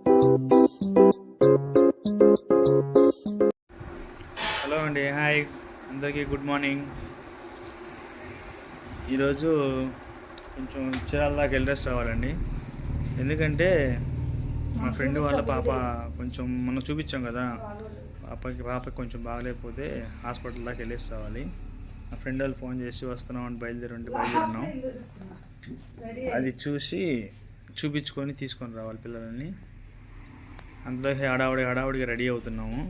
Hello అండి hi అందరికీ good morning ఈరోజు కొంచెం చిరాల దాకా వెళ్ళేసి రావాలండి. ఎందుకంటే మా ఫ్రెండ్ వాళ్ళ పాప కొంచెం మనం చూపించాం కదా పాపకి పాపకి కొంచెం బాగలేకపోతే హాస్పిటల్ దాకా వెళ్ళేసి రావాలి. మా ఫ్రెండ్ వాళ్ళు ఫోన్ చేసి వస్తున్నాం అని బయలుదేరి ఉంటే బయలుదేరున్నాం అది చూసి చూపించుకొని తీసుకొని రావాలి పిల్లలని. అందులో హడావుడి హడావుడిగా రెడీ అవుతున్నాము.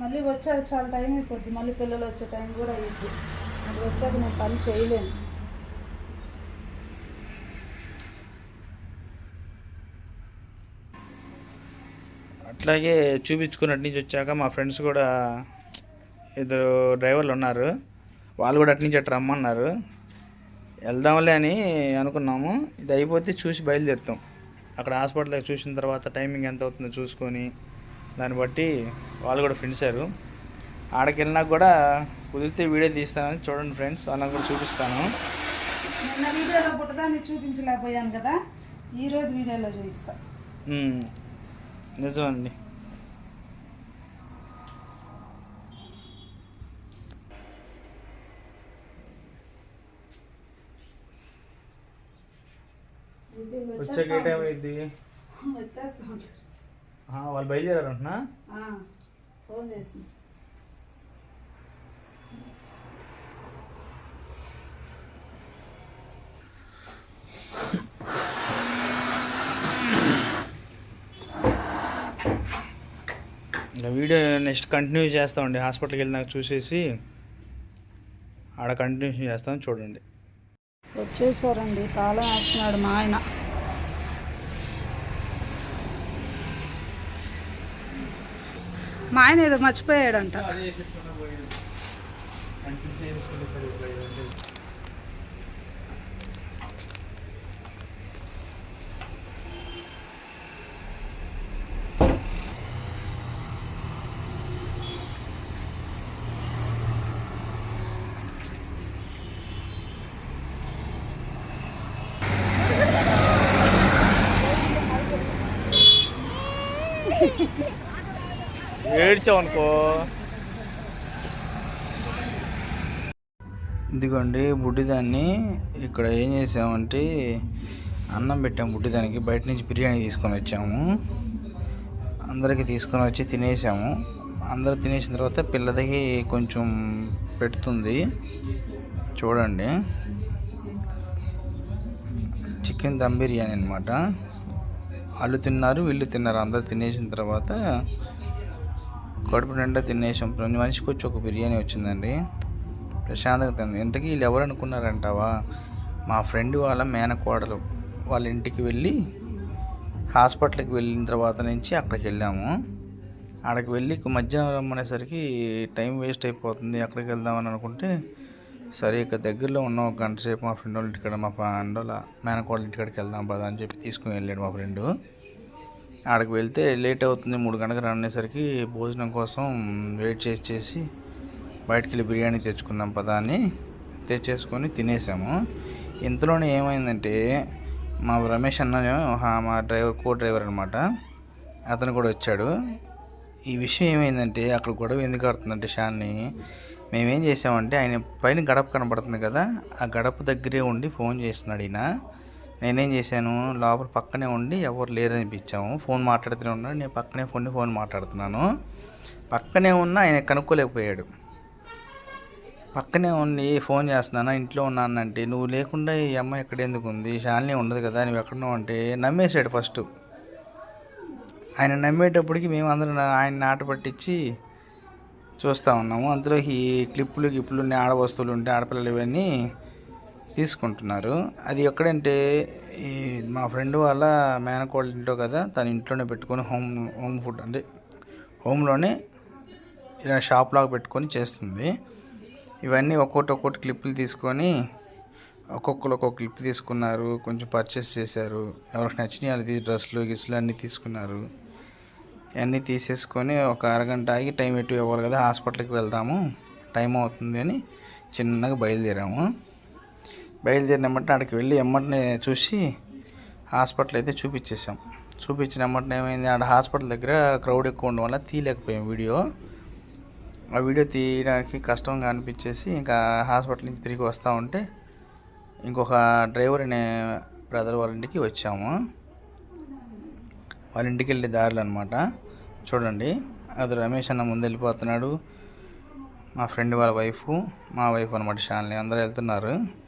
మళ్ళీ వచ్చాక చాలా టైం అయిపోద్ది. మళ్ళీ పిల్లలు వచ్చే టైం కూడా అయ్యిద్ది అది వచ్చాక నేను పని చేయలేను. అట్లాగే చూపించుకున్నట్టు నుంచి వచ్చాక మా ఫ్రెండ్స్ కూడా ఇద్దరు డ్రైవర్లు ఉన్నారు. వాళ్ళు కూడా అటు నుంచి అటు రమ్మన్నారు. వెళ్దాంలే అని అనుకున్నాము. ఇది అయిపోతే చూసి బయలుదేరుతాం. అక్కడ హాస్పిటల్కి చూసిన తర్వాత టైమింగ్ ఎంత అవుతుందో చూసుకొని దాన్ని బట్టి వాళ్ళు కూడా ఫ్రెండ్స్ అయ్యారు. ఆడకి వెళ్ళినాక కూడా కుదిరితే వీడియో తీస్తానని చూడండి ఫ్రెండ్స్ వాళ్ళని కూడా చూపిస్తాను. నిన్న వీడియోలో పుట్టదాన్ని చూపించలేకపోయాను కదా ఈ రోజు వీడియోలో చూపిస్తా. ఉమ్, వచ్చాక ఏ టైం అయింది వాళ్ళు బయలుదేరారు అంటున్నా ఫోన్ చేసి. వీడియో నెక్స్ట్ కంటిన్యూ చేస్తామండి. హాస్పిటల్కి వెళ్ళినాక చూసేసి ఆడ కంటిన్యూ చేస్తాం చూడండి. వచ్చేసారండి. తాళం వేస్తున్నాడు మా ఆయన. మా ఆయన ఏదో మర్చిపోయాడంట. ఏడ్చావు ఏడ్చావనుకో. ఇదిగోండి బుడ్డిదాన్ని ఇక్కడ ఏం చేసామంటే అన్నం పెట్టాము బుడ్డిదానికి బయట నుంచి బిర్యానీ తీసుకొని వచ్చాము. అందరికీ తీసుకొని వచ్చి తినేసాము. అందరూ తినేసిన తర్వాత పిల్లలకి కొంచెం పెడుతుంది. చూడండి. చికెన్ దమ్ బిర్యానీ అనమాట వాళ్ళు తిన్నారు వీళ్ళు తిన్నారు. అందరు తినేసిన తర్వాత కడుపు నిండా తినేసాం. ప్రతి మనిషికి వచ్చి ఒక బిర్యానీ వచ్చిందండి. ప్రశాంతంగా తింది ఇంతకీ వీళ్ళు ఎవరు అనుకున్నారంటావా? మా ఫ్రెండ్ వాళ్ళ మేనకోడలు వాళ్ళ ఇంటికి వెళ్ళి హాస్పిటల్కి వెళ్ళిన తర్వాత నుంచి అక్కడికి వెళ్ళాము. అక్కడికి వెళ్ళి మధ్యాహ్నం రమ్మనేసరికి టైం వేస్ట్ అయిపోతుంది అక్కడికి వెళ్దామని అనుకుంటే సరే ఇక దగ్గరలో ఉన్న ఒక గంట సేపు మా ఫ్రెండ్ వాళ్ళ ఇంటికాడ మా ఫ్రెండ్ వాళ్ళ మేనకోడల ఇంటికాడికి వెళ్దాం పదా అని చెప్పి తీసుకుని వెళ్ళాడు మా ఫ్రెండు. ఆడకి వెళ్తే లేట్ అవుతుంది. మూడు గంటలకు రానేసరికి భోజనం కోసం వెయిట్ చేసి చేసి బయటికి వెళ్ళి బిర్యానీ తెచ్చుకుందాం పదా అని తెచ్చేసుకొని తినేసాము. ఇంతలోనే ఏమైందంటే మా రమేష్ అన్న మా డ్రైవర్ కో డ్రైవర్ అనమాట అతను కూడా వచ్చాడు. ఈ విషయం ఏమైందంటే అక్కడ గొడవ ఎందుకు ఆడుతుందంటే షాన్ని మేమేం చేసామంటే ఆయన పైన గడప కనబడుతుంది కదా ఆ గడప దగ్గరే ఉండి ఫోన్ చేస్తున్నాడు ఈయన. నేనేం చేశాను లోపల పక్కనే ఉండి ఎవరు లేరనిపించాము. ఫోన్ మాట్లాడుతూనే ఉన్నాడు నేను పక్కనే ఫోన్ ఫోన్ మాట్లాడుతున్నాను. పక్కనే ఉన్న ఆయన కనుక్కోలేకపోయాడు. పక్కనే ఉండి ఫోన్ చేస్తున్నాను ఇంట్లో ఉన్నానంటే నువ్వు లేకుండా ఈ అమ్మాయి ఎక్కడ ఎందుకు ఉంది? శాలిని ఉండదు కదా నువ్వు ఎక్కడున్నావు అంటే నమ్మేశాడు ఫస్ట్. ఆయన నమ్మేటప్పటికి మేము అందరం ఆయన ఆట పట్టించి చూస్తూ ఉన్నాము. అందులో ఈ క్లిప్పులు గిప్పులు ఉన్నాయి ఆడ వస్తువులు ఉంటే ఆడపిల్లలు ఇవన్నీ తీసుకుంటున్నారు. అది ఎక్కడంటే ఈ మా ఫ్రెండ్ వాళ్ళ మేనకోళ్ళ ఇంట్లో కదా తన ఇంట్లోనే పెట్టుకొని హోమ్ హోమ్ ఫుడ్ అంటే హోమ్లోనే ఇలా షాప్ లాగా పెట్టుకొని చేస్తుంది. ఇవన్నీ ఒక్కొక్కటి ఒక్కొక్కటి క్లిప్పులు తీసుకొని ఒక్కొక్కరు ఒక్కొక్క క్లిప్ తీసుకున్నారు కొంచెం పర్చేస్ చేశారు. ఎవరికి నచ్చినాయి అది డ్రెస్సులు గిస్సులు అన్నీ తీసుకున్నారు. అన్నీ తీసేసుకొని ఒక అరగంట ఆగి టైం ఎటు ఇవ్వాలి కదా హాస్పిటల్కి వెళ్దాము టైం అవుతుంది అని చిన్నగా బయలుదేరాము. బయలుదేరినమ్మంటే అక్కడికి వెళ్ళి ఎమ్మటనే చూసి హాస్పిటల్ అయితే చూపించేసాం చూపించిన ఎమ్మటనే ఏమైంది? ఆడ హాస్పిటల్ దగ్గర క్రౌడ్ ఎక్కువ ఉండడం వల్ల తీయలేకపోయాం వీడియో. ఆ వీడియో తీయడానికి కష్టంగా అనిపించేసి ఇంకా హాస్పిటల్ నుంచి తిరిగి వస్తూ ఉంటే ఇంకొక డ్రైవర్ అనే బ్రదర్ వాళ్ళ ఇంటికి వచ్చాము. వాళ్ళ ఇంటికి వెళ్ళే దారులు అనమాట చూడండి అది రమేష్ అన్న ముందు వెళ్ళిపోతున్నాడు. మా ఫ్రెండ్ వాళ్ళ వైఫ్ మా వైఫ్ అనమాట షాన్లీ అందరూ వెళ్తున్నారు.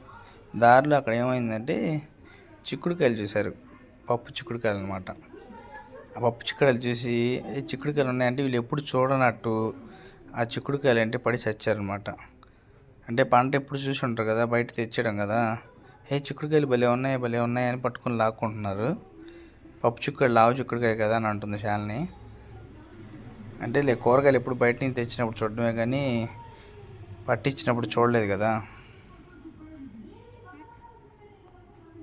దారిలో అక్కడ ఏమైందంటే చిక్కుడుకాయలు చూశారు. పప్పు చిక్కుడుకాయలు అనమాట ఆ పప్పు చిక్కుడుకాయలు చూసి "ఏ చిక్కుడుకాయలు ఉన్నాయంటే వీళ్ళు ఎప్పుడు చూడనట్టు. ఆ చిక్కుడుకాయలు అంటే పడి చచ్చారనమాట అంటే పంట ఎప్పుడు చూసి ఉంటారు కదా బయట తెచ్చడం కదా. ఏ చిక్కుడుకాయలు భలే ఉన్నాయి భలే ఉన్నాయి అని పట్టుకొని లాక్కుంటున్నారు. పప్పు చిక్కుడు లావు చిక్కుడుకాయ కదా అని అంటుంది శాలిని. అంటే లే కూరగాయలు ఎప్పుడు బయట నుంచి తెచ్చినప్పుడు చూడడమే కానీ పట్టించినప్పుడు చూడలేదు కదా.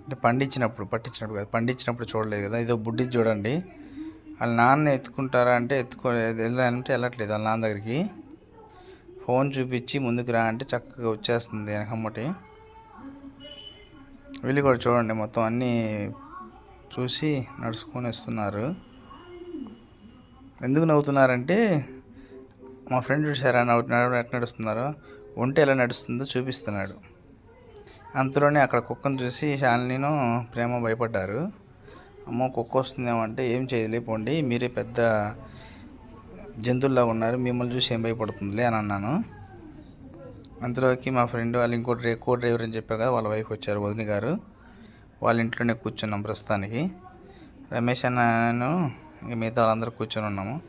అంటే పండించినప్పుడు పట్టించినప్పుడు కదా పండించినప్పుడు చూడలేదు కదా ఇదో బుడ్డి చూడండి. వాళ్ళ నాన్న ఎత్తుకుంటారా అంటే ఎత్తుకో వెళ్ళాలంటే వెళ్ళట్లేదు వాళ్ళ నాన్న దగ్గరికి. ఫోన్ చూపించి ముందుకు రా అంటే చక్కగా వచ్చేస్తుంది వెనకమ్మటి వీళ్ళు కూడా చూడండి మొత్తం అన్నీ చూసి నడుచుకొని వస్తున్నారు. ఎందుకు నవ్వుతున్నారంటే మా ఫ్రెండ్ చూసారా నవ్వు ఎట్లా నడుస్తున్నారో ఒంటి ఎలా నడుస్తుందో చూపిస్తున్నాడు. అంతలోనే అక్కడ కుక్కను చూసి శాలినిను ప్రేమ భయపడ్డారు. అమ్మో కుక్క వస్తుందేమంటే ఏం చేయలేపోండి మీరే పెద్ద జంతువుల్లా ఉన్నారు మిమ్మల్ని చూసి ఏం భయపడుతుందిలే అని అన్నాను. అంతలోకి మా ఫ్రెండ్ వాళ్ళు ఇంకో డ్రై కో డ్రైవర్ అని చెప్పా కదా వాళ్ళ వైఫ్ వచ్చారు వదిన గారు. వాళ్ళ ఇంట్లోనే కూర్చున్నాం ప్రస్తుతానికి. రమేష్ అన్నను మిగతా వాళ్ళందరూ కూర్చొని ఉన్నాము.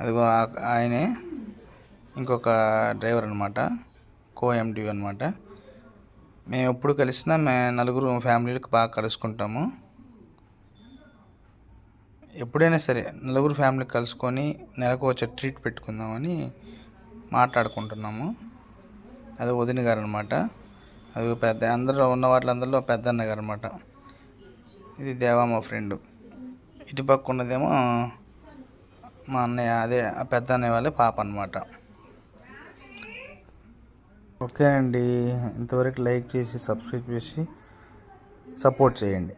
అదిగో ఆ- ఆయనే ఇంకొక డ్రైవర్ అనమాట కో ఎండి అనమాట మేము ఎప్పుడు కలిసినా మే నలుగురు ఫ్యామిలీలకు బాగా కలుసుకుంటాము. ఎప్పుడైనా సరే నలుగురు ఫ్యామిలీ కలుసుకొని నెలకు వచ్చే ట్రీట్ పెట్టుకుందామని మాట్లాడుకుంటున్నాము. అది వదిన గారు అనమాట అది పెద్ద అందరూ ఉన్న వాళ్ళందరిలో పెద్దన్న గారు అనమాట ఇది దేవా మా ఫ్రెండ్. ఇటుపక్క ఉన్నదేమో మా అన్నయ్య అదే పెద్ద అన్నయ్య వాళ్ళే పాప అనమాట ఓకే అండి ఇంతవరకు లైక్ చేసి సబ్స్క్రైబ్ చేసి సపోర్ట్ చేయండి.